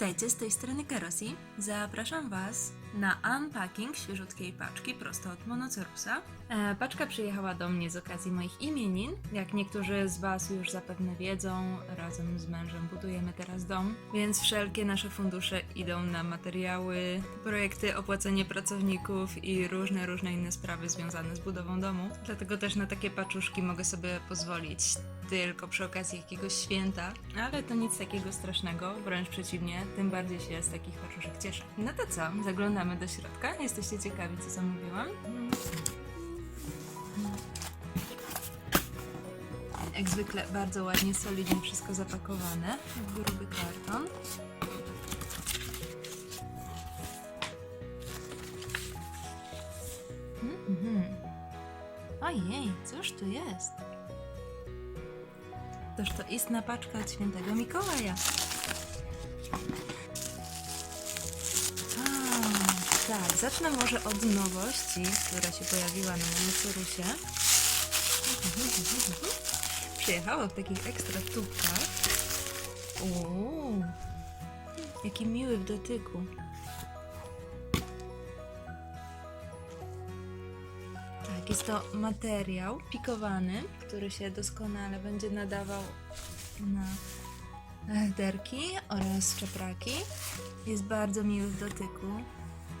Witajcie z tej strony Kerosi. Zapraszam Was na unpacking świeżutkiej paczki prosto od Monocerusa. E, paczka przyjechała do mnie z okazji moich imienin. Jak niektórzy z Was już zapewne wiedzą, razem z mężem budujemy teraz dom, więc wszelkie nasze fundusze idą na materiały, projekty, opłacenie pracowników i różne, różne inne sprawy związane z budową domu. Dlatego też na takie paczuszki mogę sobie pozwolić tylko przy okazji jakiegoś święta, ale to nic takiego strasznego, wręcz przeciwnie, tym bardziej się z takich paczuszek cieszę. No to co, zaglądamy do środka? Jesteście ciekawi, co zamówiłam? Jak zwykle bardzo ładnie, solidnie wszystko zapakowane w gruby karton. Mhm. Ojej, cóż tu jest? Toż to istna paczka od świętego Mikołaja. Tak, zacznę może od nowości, która się pojawiła na moim Cerusie. Przyjechało w takich ekstra tubkach. Uuu, jaki miły w dotyku. Tak, jest to materiał pikowany, który się doskonale będzie nadawał na derki oraz czepraki. Jest bardzo miły w dotyku,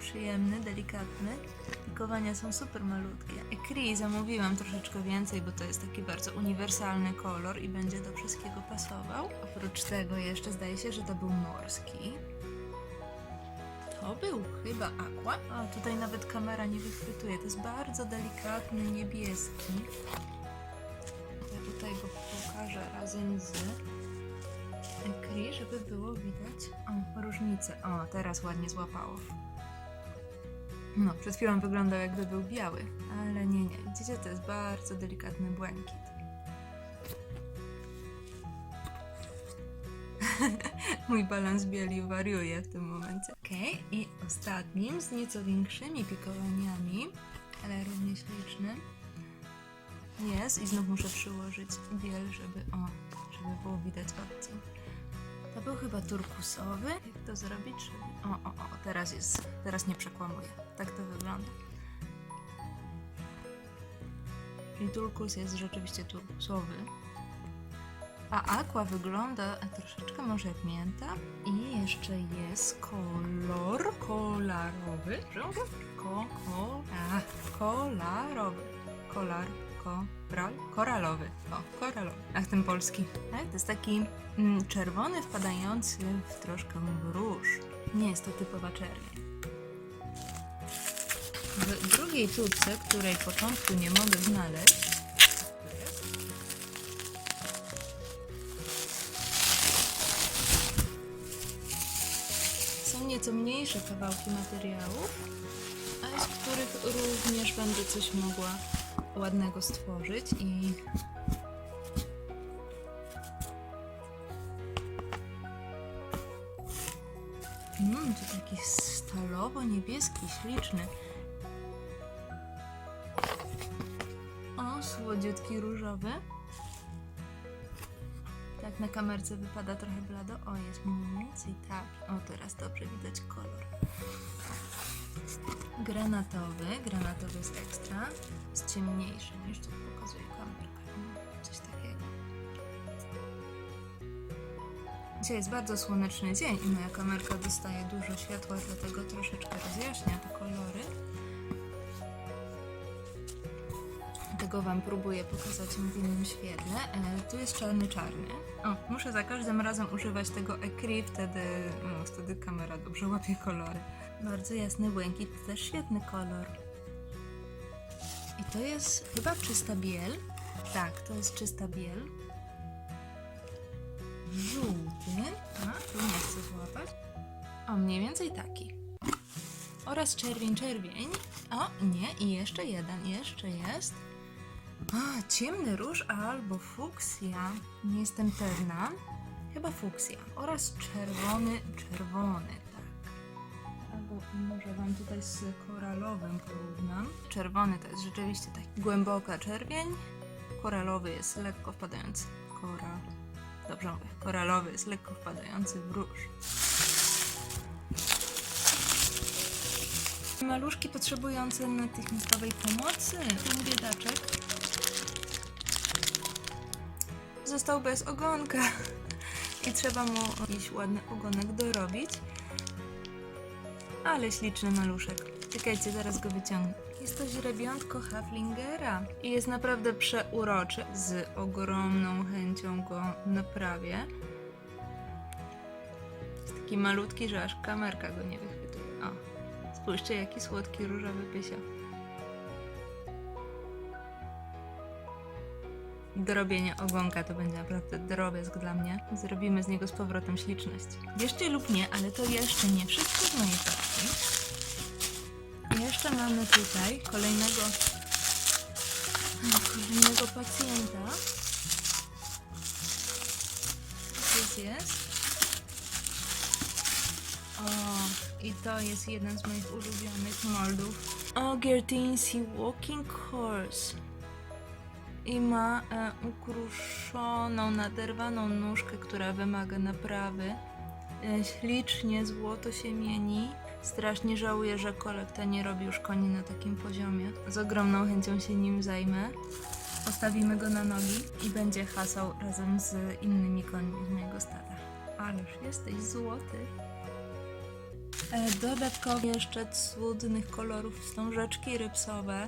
przyjemny, delikatny. Pikowania są super malutkie. Ekri zamówiłam troszeczkę więcej, bo to jest taki bardzo uniwersalny kolor i będzie do wszystkiego pasował. Oprócz tego jeszcze zdaje się, że to był morski. To był chyba aqua. O, tutaj nawet kamera nie wychwytuje. To jest bardzo delikatny niebieski. Ja tutaj go pokażę razem z ekri, żeby było widać o, różnicę. O, teraz ładnie złapało. No, przed chwilą wyglądał jakby był biały, ale nie, nie. Widzicie, to jest bardzo delikatny błękit. Mój balans bieli wariuje w tym momencie. Ok, i ostatnim z nieco większymi pikowaniami, ale równie ślicznym, jest, i znów muszę przyłożyć biel, żeby, o, żeby było widać odcień. To był chyba turkusowy. Jak to zrobić. O, o, o, teraz jest, teraz nie przekłamuję. Tak to wygląda. Czyli turkus jest rzeczywiście turkusowy. A aqua wygląda troszeczkę może jak mięta. I jeszcze jest kolor kolarowy. Ko, ko, a, kolarowy. Kolar, koral, koralowy. O, koralowy. Ach, ten polski. Tak, to jest taki mm, czerwony wpadający w troszkę w róż. Nie jest to typowa czerwień. W drugiej tubce, której początku nie mogę znaleźć, są nieco mniejsze kawałki materiałów, a z których również będę coś mogła ładnego stworzyć i Mmm, to taki stalowo-niebieski, śliczny. O, słodziutki różowy. Tak na kamerce wypada trochę blado. O, jest mniej więcej tak. O, teraz dobrze widać kolor. Granatowy. Granatowy jest ekstra. Jest ciemniejszy niż tu pokazuje kamerka. Coś takiego. Dzisiaj jest bardzo słoneczny dzień i moja kamerka dostaje dużo światła, dlatego troszeczkę rozjaśnia te kolory. Tego Wam próbuję pokazać w innym świetle. E, tu jest czarny-czarny. O, muszę za każdym razem używać tego ekri, wtedy, no, wtedy kamera dobrze łapie kolory. Bardzo jasny błękit, też świetny kolor. I to jest chyba czysta biel. Tak, to jest czysta biel. Żółty. A, tu nie chcę złapać. O, mniej więcej taki. Oraz czerwień, czerwień. O, nie, i jeszcze jeden, jeszcze jest. Ciemny róż albo fuksja. Nie jestem pewna. Chyba fuksja. Oraz czerwony, czerwony, może Wam tutaj z koralowym porównam. Czerwony to jest rzeczywiście taki głęboka czerwień, koralowy jest lekko wpadający koral. Dobrze mówię, koralowy jest lekko wpadający w róż. Maluszki potrzebujące natychmiastowej pomocy, ten biedaczek został bez ogonka i trzeba mu jakiś ładny ogonek dorobić. Ale śliczny maluszek. Czekajcie, zaraz go wyciągnę. Jest to źrebiątko Haflingera i jest naprawdę przeuroczy. Z ogromną chęcią go naprawię. Jest taki malutki, że aż kamerka go nie wychwytuje. O, spójrzcie, jaki słodki różowy pysio. Dorobienie ogonka to będzie naprawdę drobiazg dla mnie. Zrobimy z niego z powrotem śliczność. Wierzcie lub nie, ale to jeszcze nie wszystko z mojej paczki. Jeszcze mamy tutaj kolejnego kolejnego pacjenta. Gdzieś jest. O, i to jest jeden z moich ulubionych moldów. O, Gertinsey Walking Horse. I ma e, ukruszoną, naderwaną nóżkę, która wymaga naprawy. E, ślicznie złoto się mieni. Strasznie żałuję, że kolekta nie robi już koni na takim poziomie. Z ogromną chęcią się nim zajmę. Postawimy go na nogi i będzie hasał razem z innymi końmi z mojego stada. Ależ jesteś złoty. E, Dodatkowo jeszcze cudnych kolorów wstążeczki rybsowe.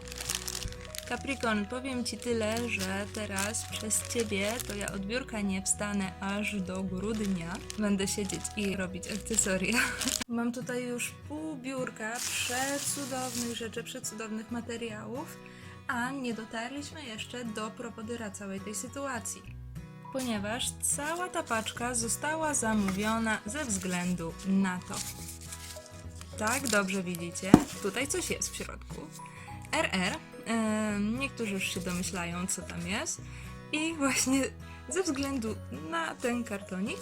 Capricorn, powiem Ci tyle, że teraz przez Ciebie to ja od biurka nie wstanę aż do grudnia. Będę siedzieć i robić akcesoria. Mam tutaj już pół biurka przecudownych rzeczy, przecudownych materiałów, a nie dotarliśmy jeszcze do propodyra całej tej sytuacji. Ponieważ cała ta paczka została zamówiona ze względu na to. Tak, dobrze widzicie. Tutaj coś jest w środku. RR. Niektórzy już się domyślają, co tam jest. I właśnie ze względu na ten kartonik,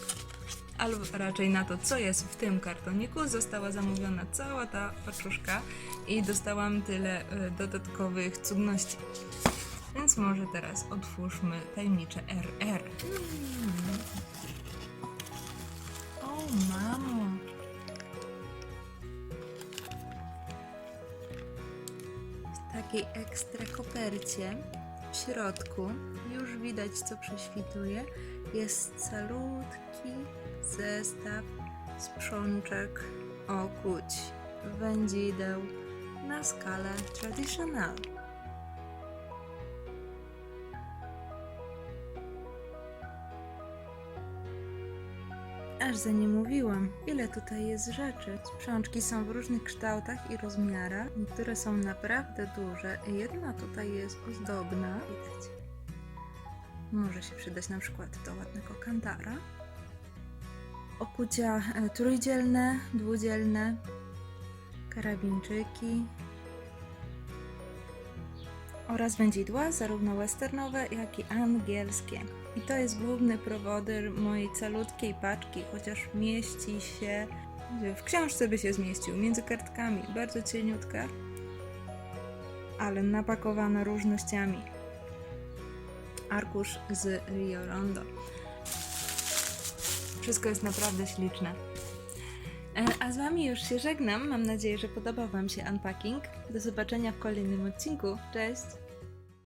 albo raczej na to, co jest w tym kartoniku, została zamówiona cała ta paczuszka i dostałam tyle e, dodatkowych cudności. Więc może teraz otwórzmy tajemnicze RR. Takiej ekstra kopercie w środku. Już widać co prześwituje. Jest calutki zestaw sprzączek. Okuć wędzideł na skalę traditional Aż za nie mówiłam, ile tutaj jest rzeczy. Sprzączki są w różnych kształtach i rozmiarach. Niektóre są naprawdę duże. Jedna tutaj jest ozdobna. Widać. Może się przydać na przykład do ładnego kantara. Okucia e, trójdzielne, dwudzielne, karabinczyki oraz wędzidła, zarówno westernowe, jak i angielskie. I to jest główny prowodyr mojej calutkiej paczki, chociaż mieści się, w książce by się zmieścił, między kartkami, bardzo cieniutka, ale napakowana różnościami. Arkusz z Rio Rondo. Wszystko jest naprawdę śliczne. E, A z Wami już się żegnam. Mam nadzieję, że podobał Wam się unpacking. Do zobaczenia w kolejnym odcinku. Cześć!